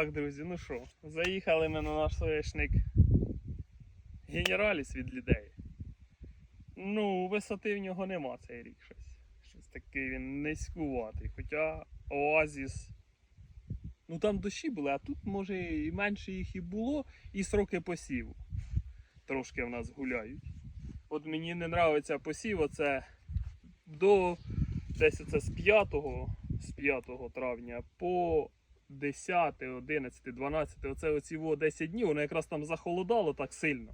Так, друзі, ну що, заїхали ми на наш соєшник Генераліс від людей. Ну, висоти в нього нема цей рік щось. Щось такий він низькуватий. Хоча оазіс. Ну там дощі були, а тут може і менше їх і було, і сроки посіву. Трошки в нас гуляють. От мені не подобається посів, оце до десь оце з 5, з 5 травня по 10, 11, 12, оце оці 10 днів, воно якраз там захолодало так сильно.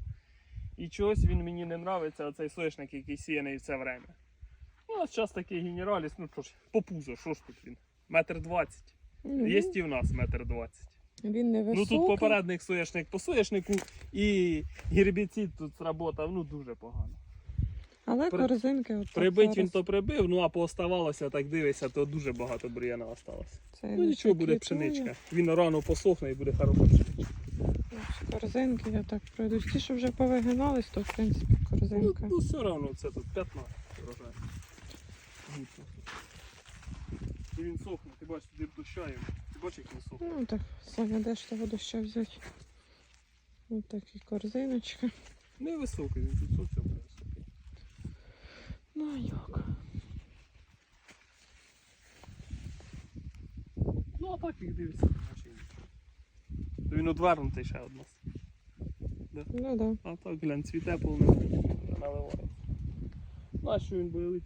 І чогось він мені не подобається, оцей соняшник, який сіяний в це время. Ну, а зараз такий генераліс, ну що ж, по пузо, що ж тут він? Метр двадцять. Ну, Є і в нас метр двадцять. Він не високий. Ну тут попередник соняшник по соняшнику і гербіцид тут сработав, ну дуже погано. Але при- корзинки от Прибить він то прибив, ну а пооставалося, так дивися, то дуже багато бур'яна осталося. Це Ну нічого буде квітує. пшеничка. Він рано посохне і буде хороша пшеничка. Корзинки я так пройду. Ті, що вже повигинались, то в принципі Ну, корзинка. ну все одно це тут 15 врожай. І він сохне, ти бачиш, туди дощаємо. Ти бачиш, як він сохне. Ну так, Саня, де ж того доща взяти? Ось такі корзиночки. Невисокий, він тут зовсім невисокий. Ну йок. як? Ну а так їх дивиться. То він одвернутий ще од нас. Ну да. А так, глянь, цвіте повне наливається. Ну а що він буде